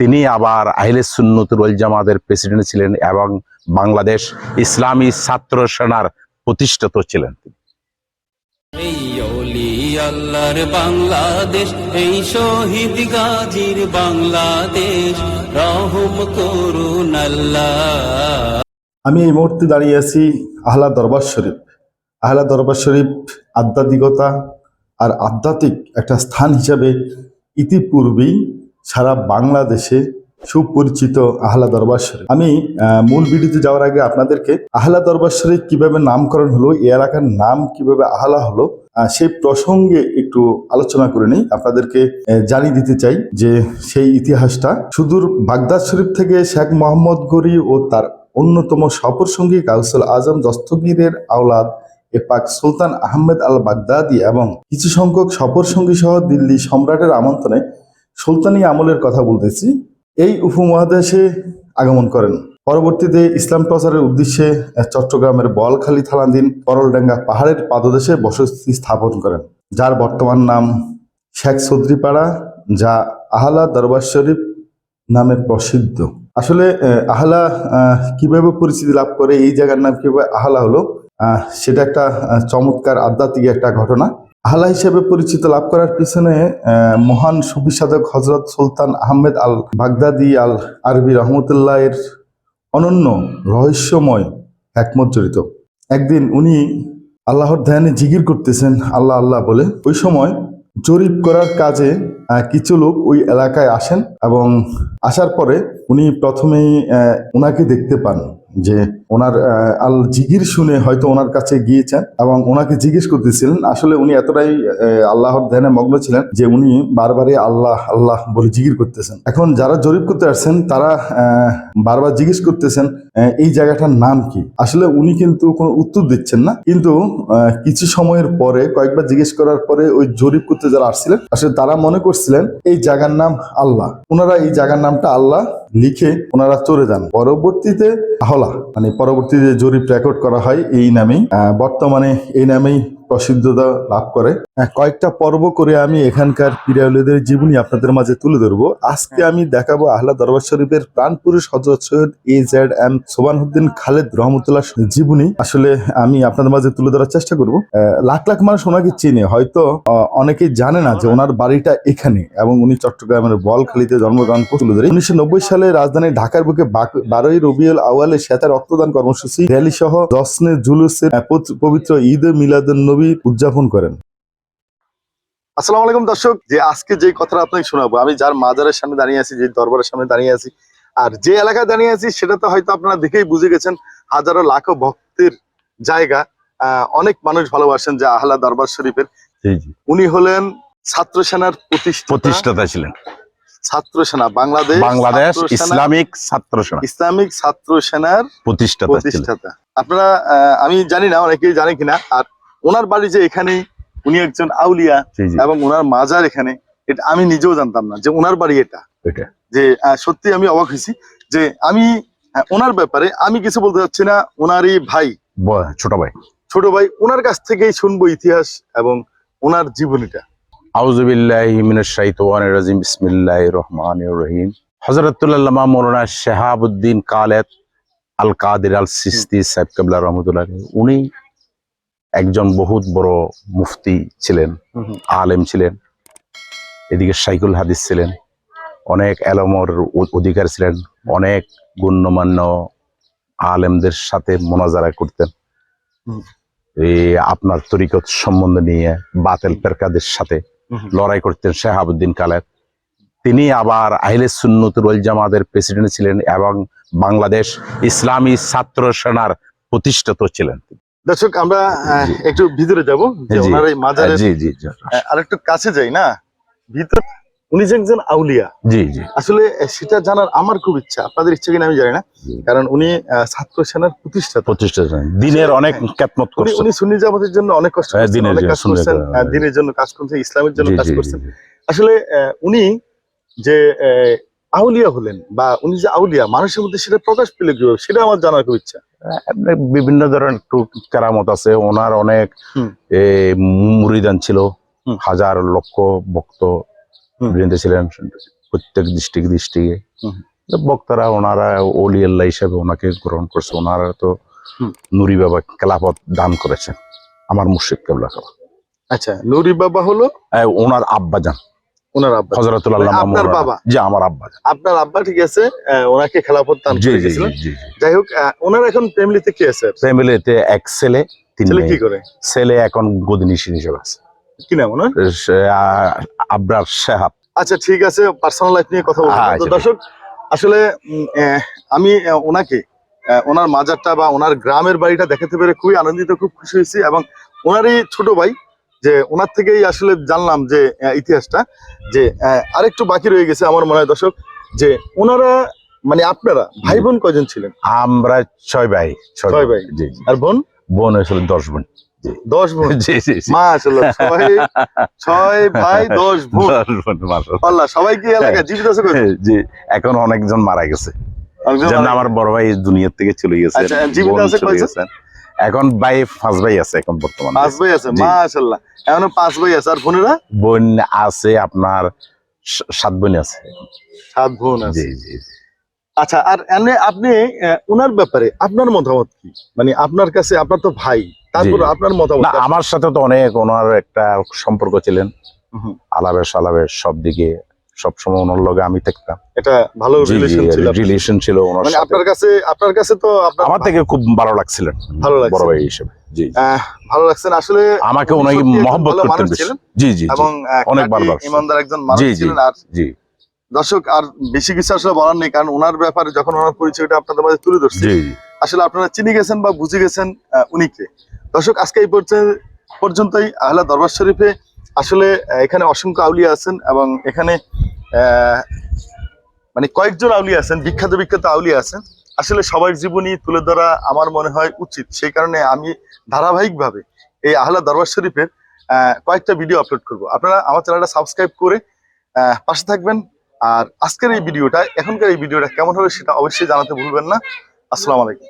তিনি আবার আহিলে সুন্নতুল জামাতের প্রেসিডেন্ট ছিলেন এবং বাংলাদেশ ইসলামী ছাত্র সেনার প্রতিষ্ঠাতা ছিলেন এই অলি আল্লাহর বাংলাদেশ এই শহীদ গাজীর বাংলাদেশ রহম করুন আল্লাহ। আমি এই মুহূর্তে দাঁড়িয়ে আছি আহলা দরবার শরীফ। আহলা দরবার শরীফ আধ্যাত্মিকতা আর আধ্যাত্মিক একটা স্থান হিসাবে ইতিপূর্বেই সারা বাংলাদেশে সুপরিচিত আহলা দরবার আমি মূল ভিডিওতে যাওয়ার আগে আপনাদেরকে আহলা দরবার শরীফ কীভাবে নামকরণ হলো, এই এলাকার নাম কীভাবে আহলা হলো সেই প্রসঙ্গে একটু আলোচনা করে নিই। আপনাদেরকে জানিয়ে দিতে চাই যে সেই ইতিহাসটা সুদূর বাগদাদ শরীফ থেকে শেখ মোহাম্মদ গরি ও তার অন্যতম সফর সঙ্গী কাউসুল আজম দস্তগীরের আওলাদ এপাক সুলতান আহমেদ আল বাগদাদি এবং কিছু সংখ্যক সফর সঙ্গী সহ দিল্লি সম্রাটের আমন্ত্রণে সুলতানি আমলের কথা বলতেছি এই উপমহাদেশে আগমন করেন। পরবর্তীতে ইসলাম প্রচারের উদ্দেশ্যে চট্টগ্রামের বলখালী থানাধীন করলডাঙ্গা পাহাড়ের পাদদেশে বসতি স্থাপন করেন যার বর্তমান নাম শেখ সদ্রিপাড়া যা আহলা দরবার শরীফ নামে প্রসিদ্ধ। আসলে আহলা আহ, কীভাবে পরিচিতি লাভ করে এই জায়গার নাম কীভাবে আহলা হলো সেটা একটা চমৎকার আধ্যাত্মিক একটা ঘটনা। আহলা হিসেবে পরিচিত লাভ করার পিছনে মহান সুফি সাধক হজরত সুলতান আহমেদ আল বাগদাদি আল আরবি রহমতুল্লাহ এর অনন্য রহস্যময় একমত জড়িত। একদিন উনি আল্লাহর ধ্যানে জিগির করতেছেন, আল্লাহ আল্লাহ বলে, ওই সময় জরিপ করার কাজে কিছু লোক ওই এলাকায় আসেন এবং আসার পরে উনি প্রথমেই ওনাকে দেখতে পান যে ওনার আল জিগির শুনে হয়তো ওনার কাছে গিয়েছেন এবং ওনাকে জিজ্ঞেস করতেছিলেন, আসলে উনি এতটাই আল্লাহর ধ্যানে মগ্ন ছিলেন যে উনি বারবারই আল্লাহ আল্লাহ বলে জিগির করতেছেন। এখন যারা জরিপ করতে আসছেন, তারা বারবার জিজ্ঞেস করতেছেন এই জায়গাটার নাম কি? আসলে উনি কিন্তু কোনো উত্তর দিচ্ছেন না, কিন্তু কিছু সময়ের পরে, কয়েকবার জিজ্ঞেস করার পরে ওই জরিপ করতে যারা আসছিলেন, আসলে তারা মনে করছিলেন এই জায়গার নাম আল্লাহ। ওনারা এই জায়গার নামটা আল্লাহ লিখে ওনারা চলে যান। পরবর্তীতে আহলা মানে পরবর্তীতে জরিপ রেকর্ড করা হয় এই নামেই বর্তমানে এই নামেই প্রসিদ্ধতা লাভ করে। কয়েকটা পর্ব করে আমি এখানকার পিরাউলিদের জীবনী আপনাদের মাঝে তুলে ধরবো। আজকে আমি দেখাবো আহলা দরবার শরীফের প্রাণ পুরুষ হজরত Syed A Z M Sobhanuddin Khaled Rahmatullah জীবনী। আসলে আমি আপনাদের মাঝে তুলে ধরার চেষ্টা করব। লাখ লাখ মানুষ ওনাকে চিনে। হয়তো আহ, অনেকেই জানে না যে ওনার বাড়িটা এখানে এবং উনি চট্টগ্রামের বলখালিতে জন্মগ্রহণ করে তুলে ধরে উনিশশো নব্বই সালে রাজধানী ঢাকার বুকে বারোই রবিউল আওয়ালে শ্বেতা রক্তদান কর্মসূচি র্যালি সহ জশ্নে জুলুসের পবিত্র ঈদ মিলাদুন নবী উদযাপন করেন। আসসালামু আলাইকুম দর্শক যে আজকে যে কথাটা আপনাকে শোনাবো আমি যার মাজারের সামনে দাঁড়িয়ে আছি যে দরবারের সামনে দাঁড়িয়ে আছি আর যে এলাকায় দাঁড়িয়ে আছি সেটা তো হয়তো আপনারা দেখেই বুঝে গেছেন হাজারো লাখো ভক্তের জায়গা আহ, অনেক মানুষ ভালোবাসেন যে আহলা দরবার শরীফের। উনি হলেন ছাত্র সেনার প্রতিষ্ঠাতা ছিলেন। ছাত্র সেনা বাংলাদেশ বাংলাদেশ ইসলামিক ছাত্র সেনা ইসলামিক ছাত্র সেনার প্রতিষ্ঠাতা প্রতিষ্ঠাতা। আপনারা আমি জানি না অনেকেই জানে কিনা আর ওনার বাড়ি যে এখানেই উনি একজন আউলিয়া এবং ওনার মাজার এখানে এটা আমি নিজেও জানতাম না যে ওনার বাড়ি এটা। এটা যে সত্যি আমি অবাক হয়েছি যে আমি ওনার ব্যাপারে আমি কিছু বলতে চাচ্ছি না ওনারই ভাই ছোট ভাই। ছোট ভাই ওনার কাছ থেকেই শুনব ইতিহাস এবং ওনার জীবনীটা। আউজুবিল্লাহি মিনাশ শাইতানির রাজিম। বিসমিল্লাহির রহমানির রহিম। হযরতুল্লাহ মাওলানা শাহাবুদ্দিন কালেদ আল কাদের আল সিস্তি সাহেব কেবলা রহমতুল্লাহ উনি একজন বহুত বড় মুফতি ছিলেন আলেম ছিলেন এদিকে সাইকুল হাদিস ছিলেন অনেক এলমর অধিকার ছিলেন অনেক গণ্যমান্য আলেমদের সাথে মোনাজারা করতেন। এই আপনার তরিকত সম্বন্ধ নিয়ে বাতেল পেরকাদের সাথে লড়াই করতেন শাহাবুদ্দিন কালের তিনি আবার আহিলে সুন্নতুল ওয়াল জামাতের প্রেসিডেন্ট ছিলেন এবং বাংলাদেশ ইসলামী ছাত্র সেনার প্রতিষ্ঠাত ছিলেন। দর্শক আমরা একটু ভিতরে যাব আর। ওনার এই মাজারের আহ, আরেকটু কাছে যাই না? ভিতর উনি যে একজন আউলিয়া। জি জি। আসলে সেটা জানার আমার খুব ইচ্ছা। আপনাদের ইচ্ছা কিনা আমি জানি না। কারণ উনি ছাত্র সেনার প্রতিষ্ঠাতা। প্রতিষ্ঠাতা দিনের অনেক খ্যাতমত করছেন উনি সুন্নি জামাতের জন্য অনেক কষ্ট হ্যাঁ, দিনের কাজ করছেন দিনের জন্য কাজ করছেন ইসলামের জন্য কাজ করছেন। আসলে উনি যে আউলিয়া হলেন বা উনি যে আউলিয়া মানুষের মধ্যে সেটা প্রকাশ পেলে কীভাবে? সেটা আমার জানার খুব ইচ্ছা। বিভিন্ন ধরনের একটু কেরামত আছে। ওনার অনেক মুরিদান ছিল। হাজার লক্ষ ভক্ত বৃন্দ ছিলেন প্রত্যেক ডিস্ট্রিক্ট ডিস্ট্রিক্টে বক্তারা ওনারা ওলি আল্লাহ হিসাবে ওনাকে গ্রহণ করছে। ওনারা তো নুরি বাবা খেলাফত দান করেছেন আমার মুর্শিদ কেবলা খাওয়া। আচ্ছা নুরি বাবা হলো? ওনার আব্বা যান। ওনার আব্বা হজরতুল্লাহ আপনার বাবা? জি আমার আব্বা আপনার আব্বা ঠিক আছে আহ, ওনাকে খেলাফত দান জি করে জি জি গেছিলেন। জি যাই হোক ওনার এখন ফ্যামিলিতে কি আছে? ফ্যামিলিতে এক ছেলে তিন ছেলে কি করে? ছেলে এখন গদিনিশী হিসেবে আছে। কি নাম ওনার? আবরার সাহাব আচ্ছা ঠিক আছে পার্সোনাল লাইফ নিয়ে কথা বলব। হ্যাঁ, আচ্ছা, দর্শক আসলে আমি ওনাকে ওনার মাজারটা বা ওনার গ্রামের বাড়িটা দেখাতে পেরে খুবই আনন্দিত খুব খুশি হয়েছি এবং ওনারই ছোট ভাই যে ওনার থেকেই আসলে জানলাম যে ইতিহাসটা যে আরেকটু বাকি রয়ে গেছে আমার মনে হয় দর্শক যে ওনারা মানে আপনারা ভাই বোন কয়জন ছিলেন? আমরা ছয় ভাই ছয় ভাই। আর বোন? বোন হয়েছিল দশ বোন। দশ বোন জি জি ছয় ছয় ভাই দশ বোন দশ বোন মাশাআল্লাহ। সবাই কি এলাকায় জীবিত আছে জি এখন অনেকজন মারা গেছে। যেমন মারা- আমার বড় ভাই দুনিয়ার থেকে চলে গেছে। আচ্ছা, জীবিত আছে কয়জন? এখন ভাই পাঁচ ভাই আছে এখন বর্তমানে। পাঁচ ভাই আছে এখনও পাঁচ ভাই আছে আর বোনেরা? বোন আছে আপনার সাত বোন আছে। সাত বোন আছে। জি জি। আচ্ছা আর এনে আপনি ওনার ব্যাপারে আপনার মতামত কি? মানে আপনার কাছে আপনার তো ভাই। তারপর আপনার মতামত আমার সাথে তো অনেক ওনার একটা সম্পর্ক ছিলেন। আলাপের সালাবের সব দিকে সবসময় ওনার লগে আমি থাকতাম এটা ভালো রিলেশন ছিল আপনার। রিলেশন ছিল ওনার মানে আপনার কাছে আপনার কাছে তো আমার থেকে খুব ভালো লাগছিলেন ভালো লাগছে। বড় ভাই হিসেবে জি। ভালো লাগছে না আসলে আমাকে উনি ওনাকে মহব্বত ভালো করতেন জি জি। এবং অনেক ভালোবাসতেন। ইমানদার একজন মানুষ। ছিলেন আর জি দর্শক আর বেশি কিছু আসলে বলার নেই কারণ ওনার ব্যাপারে যখন ওনার পরিচয়টা আপনাদের মাঝে তুলে ধরছি। আসলে আপনারা চিনে গেছেন বা বুঝে গেছেন আহ, উনিকে দর্শক, আজকে এই পর্যন্তই আহলা দরবার শরীফে। আসলে এখানে অসংখ্য আউলিয়া আছেন এবং এখানে মানে কয়েকজন আউলিয়া আছেন, বিখ্যাত বিখ্যাত আউলিয়া আছেন। আসলে সবার জীবনী তুলে ধরা আমার মনে হয় উচিত। সেই কারণে আমি ধারাবাহিকভাবে এই আহলা দরবার শরীফের কয়েকটা ভিডিও আপলোড করব। আপনারা আমার চ্যানেলটা সাবস্ক্রাইব করে পাশে থাকবেন। আর আজকের এই ভিডিওটা, এখনকার এই ভিডিওটা কেমন হবে সেটা অবশ্যই জানাতে ভুলবেন না। আসসালামু আলাইকুম।